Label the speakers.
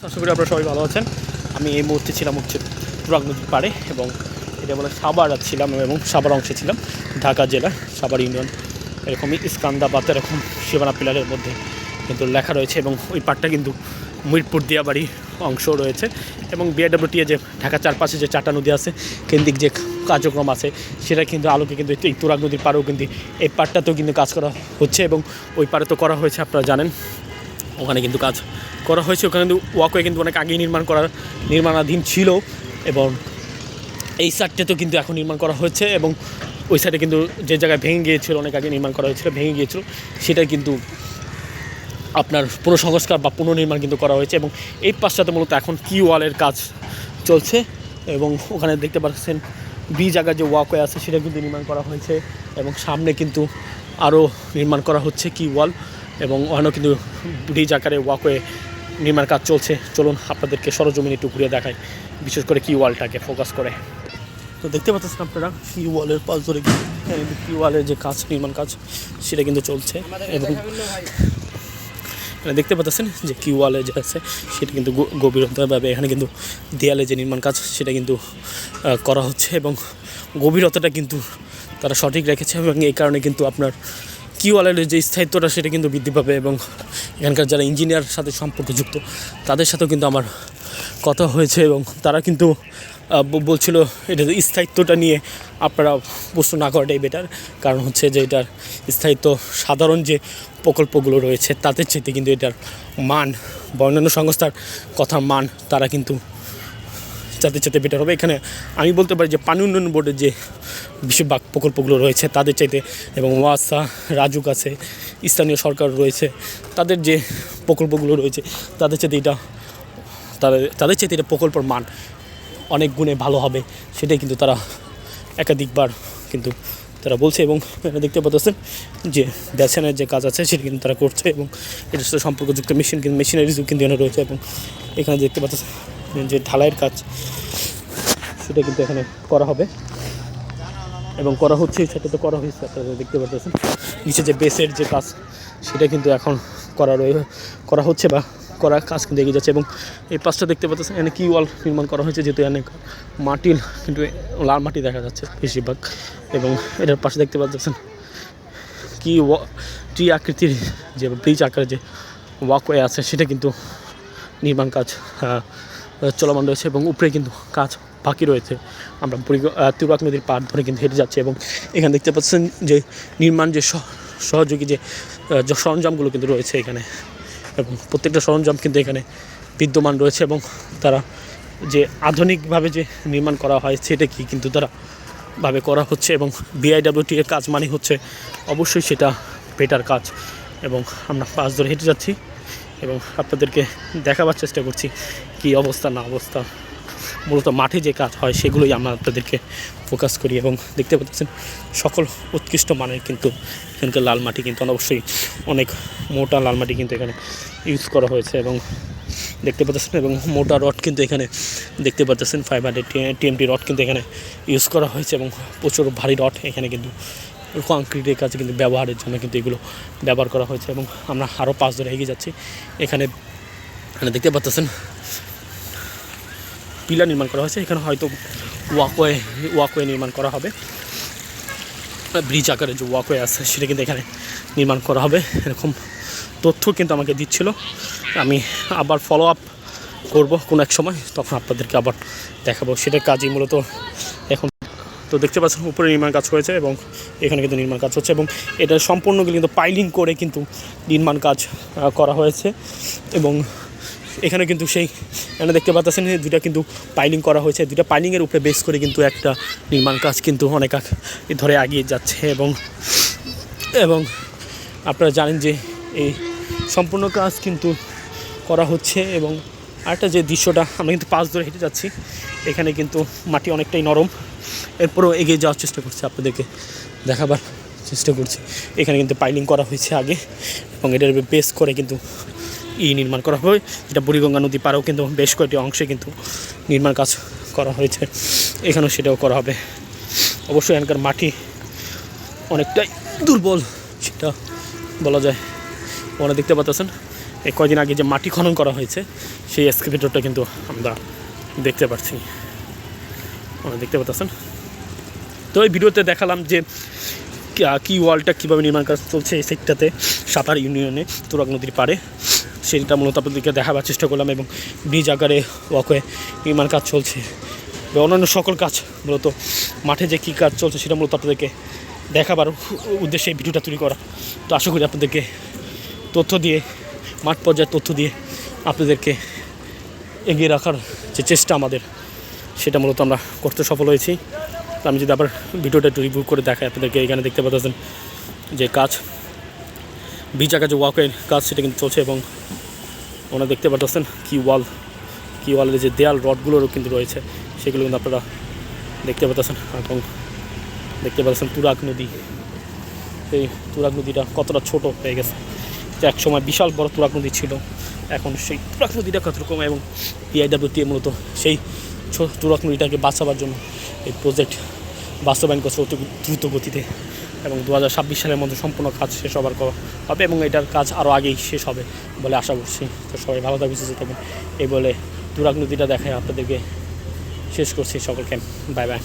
Speaker 1: আশা করি আপনারা সবাই ভালো আছেন। আমি এই মুহূর্তে ছিলাম হচ্ছে তুরাগ নদীর পাড়ে এবং এটা বলে সাবার ছিলাম এবং সাবার অংশে ছিলাম, ঢাকা জেলা সাবার ইউনিয়ন। এরকমই ইস্কান্দাবাদ এরকম সীমানা পিলারের মধ্যে কিন্তু লেখা রয়েছে এবং ওই পাড়টা কিন্তু মিরপুর দিয়াবাড়ি অংশ রয়েছে এবং বিআইডব্লিউটিএ যে ঢাকা চারপাশে যে চারটা নদী আছে, কেন্দ্রিক যে কার্যক্রম আছে, সেটা কিন্তু আলোকে কিন্তু এই তুরাগ নদীর পাড়েও কিন্তু এই পাড়টাতেও কিন্তু কাজ করা হচ্ছে এবং ওই পাড়ে তো করা হয়েছে, আপনারা জানেন। ওখানে কিন্তু কাজ করা হয়েছে। ওখানে কিন্তু ওয়াকওয়ে কিন্তু অনেক আগেই নির্মাণ করার নির্মাণাধীন ছিল এবং এই সাইডটাতেও কিন্তু এখন নির্মাণ করা হয়েছে এবং ওই সাইডে কিন্তু যে জায়গায় ভেঙে গিয়েছিল, অনেক আগে নির্মাণ করা হয়েছিল, ভেঙে গিয়েছিল সেটা কিন্তু আপনার পুনঃসংস্কার বা পুনর্নির্মাণ কিন্তু করা হয়েছে এবং এই পাশটাতে মূলত এখন কি ওয়ালের কাজ চলছে এবং ওখানে দেখতে পাচ্ছেন বি জায়গার যে ওয়াকওয়ে আছে, সেটা কিন্তু নির্মাণ করা হয়েছে এবং সামনে কিন্তু আরও নির্মাণ করা হচ্ছে কি ওয়াল এবং ওখানেও কিন্তু ব্রিজ আকারে ওয়াকওয়ে নির্মাণ কাজ চলছে। চলুন আপনাদেরকে সরজমিনে একটু ঘুরিয়ে দেখাই, বিশেষ করে কি ওয়ালটাকে ফোকাস করে। তো দেখতে পাচ্ছেন আপনারা কি ওয়ালের পাশ ধরে কি ওয়ালের যে কাজ, নির্মাণ কাজ, সেটা কিন্তু চলছে। এবং দেখতে পাচ্ছেন যে কি ওয়ালে যে আছে, সেটা কিন্তু গভীরতাভাবে এখানে কিন্তু দেয়ালে যে নির্মাণ কাজ, সেটা কিন্তু করা হচ্ছে এবং গভীরতাটা কিন্তু তারা সঠিক রেখেছে এবং এই কারণে কিন্তু আপনার কি যে স্থায়িত্বটা সেটা কিন্তু বৃদ্ধি পাবে এবং এখানকার যারা ইঞ্জিনিয়ার সাথে সম্পর্কযুক্ত, তাদের সাথেও কিন্তু আমার কথা হয়েছে এবং তারা কিন্তু বলছিল এটা স্থায়িত্বটা নিয়ে আপনারা প্রশ্ন না করাটাই বেটার কারণ হচ্ছে যে এটার স্থায়িত্ব সাধারণ যে প্রকল্পগুলো রয়েছে, তাদের চেয়ে কিন্তু এটার মান বা অন্যান্য সংস্থার কথার মান তারা কিন্তু যাতে চাইতে বেটার হবে। এখানে আমি বলতে পারি যে পানি উন্নয়ন বোর্ডের যে বেশিরভাগ প্রকল্পগুলো রয়েছে, তাদের চাইতে এবং ওয়াসা, রাজুক আছে, স্থানীয় সরকার রয়েছে, তাদের যে প্রকল্পগুলো রয়েছে, তাদের চাইতে এটা, তাদের তাদের চাইতে এটা প্রকল্পের মান অনেক গুণে ভালো হবে, সেটাই কিন্তু তারা একাধিকবার কিন্তু তারা বলছে এবং এখানে দেখতে পাচ্ছেন যে বেসনের যে কাজ আছে, সেটা কিন্তু তারা করছে এবং এটার সাথে সম্পর্কযুক্ত মেশিন কিন্তু মেশিনারিজও কিন্তু এখানে রয়েছে এবং এখানে দেখতে পাচ্ছেন যে ঢালাইয়ের কাজ, সেটা কিন্তু এখানে করা হবে। এবং করা হচ্ছে সেটা তো করা হয়েছে, আপনারা দেখতে পাচ্ছেন নিচে যে বেসের যে কাজ, সেটা কিন্তু এখন করা রয়ে, করা হচ্ছে বা করার কাজ কিন্তু এগিয়ে যাচ্ছে। এবং এই পাশটা দেখতে পাচ্ছেন এখানে কি ওয়াল নির্মাণ করা হয়েছে, যেহেতু অনেক মাটির কিন্তু লাল মাটি দেখা যাচ্ছে বেশিরভাগ। এবং এটার পাশে দেখতে পাচ্ছেন কি টি আকৃতির যে ব্রিজ আকারের যে ওয়াকওয়ে আছে, সেটা কিন্তু নির্মাণ কাজ চলমান রয়েছে এবং উপরে কিন্তু কাজ বাকি রয়েছে। আমরা তিরুয়াক নদীর পাড় ধরে কিন্তু হেঁটে যাচ্ছি এবং এখানে দেখতে পাচ্ছেন যে নির্মাণ যে সহ- সহযোগী যে যে সরঞ্জামগুলো কিন্তু রয়েছে এখানে এবং প্রত্যেকটা সরঞ্জাম কিন্তু এখানে বিদ্যমান রয়েছে এবং তারা যে আধুনিকভাবে যে নির্মাণ করা হয় সেটা কি কিন্তু তারা ভাবে করা হচ্ছে এবং বিআইডব্লিউটি এর কাজ মানে হচ্ছে অবশ্যই সেটা বেটার কাজ এবং আমরা পাশ ধরে হেঁটে যাচ্ছি। এবং আপনাদেরকে দেখাবার চেষ্টা করছি কি অবস্থা না অবস্থা মূলত মাঠে যে কাজ হয় সেগুলোই আমরা আপনাদেরকে ফোকাস করি এবং দেখতে পাচ্ছেন সকল উৎকৃষ্ট মানের কিন্তু এখানকার লাল মাটি কিন্তু অবশ্যই অনেক মোটা লাল মাটি কিন্তু এখানে ইউজ করা হয়েছে এবং দেখতে পাচ্ছেন এবং মোটা রড কিন্তু এখানে দেখতে পাচ্ছেন ফাইভ হান্ড্রেড টিএমটি রড কিন্তু এখানে ইউজ করা হয়েছে এবং প্রচুর ভারী রড এখানে কিন্তু কংক্রিটের কাছে কিন্তু ব্যবহারের জন্য কিন্তু এগুলো ব্যবহার করা হয়েছে এবং আমরা আরও পাঁচ ধরে এগিয়ে যাচ্ছি। এখানে এখানে দেখতে পাচ্ছেন পিলার নির্মাণ করা হয়েছে। এখানে হয়তো ওয়াকওয়ে ওয়াকওয়ে নির্মাণ করা হবে। ব্রিজ আকারে যে ওয়াকওয়ে আছে, সেটা কিন্তু এখানে নির্মাণ করা হবে। এরকম তথ্য কিন্তু আমাকে দিচ্ছিল। আমি আবার ফলো আপ করব কোনো এক সময়, তখন আপনাদেরকে আবার দেখাবো। সেটার কাজই মূলত এখন তো দেখতে পাচ্ছেন উপরে নির্মাণ কাজ হয়েছে এবং এখানে কিন্তু নির্মাণ কাজ হচ্ছে এবং এটা সম্পূর্ণগুলো কিন্তু পাইলিং করে কিন্তু নির্মাণ কাজ করা হয়েছে এবং এখানে কিন্তু সেই, এখানে দেখতে পাচ্ছেন দুটা কিন্তু পাইলিং করা হয়েছে। দুটা পাইলিংয়ের উপরে বেস করে কিন্তু একটা নির্মাণ কাজ কিন্তু অনেক ধরে এগিয়ে যাচ্ছে এবং এবং আপনারা জানেন যে এই সম্পূর্ণ কাজ কিন্তু করা হচ্ছে এবং আরেকটা যে দৃশ্যটা, আমরা কিন্তু পাশ ধরে হেঁটে যাচ্ছি, এখানে কিন্তু মাটি অনেকটাই নরম। এরপরেও এগিয়ে যাওয়ার চেষ্টা করছি, আপনাদেরকে দেখাবার চেষ্টা করছি। এখানে কিন্তু পাইলিং করা হয়েছে আগে, এবং এটার বেস করে কিন্তু ই নির্মাণ করা হয়। যেটা বুড়িগঙ্গা নদী পাড়েও কিন্তু বেশ কয়েকটি অংশে কিন্তু নির্মাণ কাজ করা হয়েছে। এখানেও সেটাও করা হবে। অবশ্যই এখানকার মাটি অনেকটাই দুর্বল, সেটা বলা যায়। ওখানে দেখতে পাচ্ছেন, এই কয়দিন আগে যে মাটি খনন করা হয়েছে, সেই এক্সকেভেটরটা কিন্তু আমরা দেখতে পাচ্ছি। দেখতে তো এই ভিডিওতে দেখালাম যে কি- ওয়ালটা কীভাবে নির্মাণ কাজ চলছে এই সেক্টরতে সাঁতার ইউনিয়নে তুরাগ নদীর পাড়ে। সেটা মূলত আপনাদেরকে দেখাবার চেষ্টা করলাম এবং ব্রিজ আকারে ওয়াকওয়ে নির্মাণ কাজ চলছে। এবং অন্যান্য সকল কাজ মূলত মাঠে যে কী কাজ চলছে সেটা মূলত আপনাদেরকে দেখাবার উদ্দেশ্যে এই ভিডিওটা তৈরি করা। তো আশা করি আপনাদেরকে তথ্য দিয়ে, মাঠ পর্যায়ে তথ্য দিয়ে আপনাদেরকে এগিয়ে রাখার যে চেষ্টা আমাদের সেটা মূলত আমরা করতে সফল হয়েছি। আমি যদি আবার ভিডিওটা একটু রিভিউ করে দেখাই, আপনাদেরকে এখানে দেখতে পাচ্ছেন যে কাজ ব্রিজ আঁকা যে ওয়াকের কাজ, সেটা কিন্তু চলছে এবং ওনারা দেখতে পাচ্ছেন কি ওয়াল কি ওয়ালের যে দেয়াল রডগুলোরও কিন্তু রয়েছে, সেগুলো কিন্তু আপনারা দেখতে পাচ্ছেন এবং দেখতে পাচ্ছেন তুরাগ নদী। এই তুরাগ নদীটা কতটা ছোট হয়ে গেছে। এক সময় বিশাল বড় তুরাগ নদী ছিল, এখন সেই তুরাগ নদীটা কতরকম এবং পিআইডাব্লিউটি মূলত সেই নদীটাকে বাঁচাবার জন্য এই প্রজেক্ট বাস্তবায়ন করছে অতি দ্রুত গতিতে এবং দু সালের মধ্যে সম্পূর্ণ কাজ শেষ হবার হবে এবং এটার কাজ আরও আগেই শেষ হবে বলে আশা করছি। তো সবাই ভালো থাকবে সুস্থ থাকবেন। এই বলে দুরাগ নদীটা দেখায় আপনাদেরকে। শেষ করছি সকলকে। Bye bye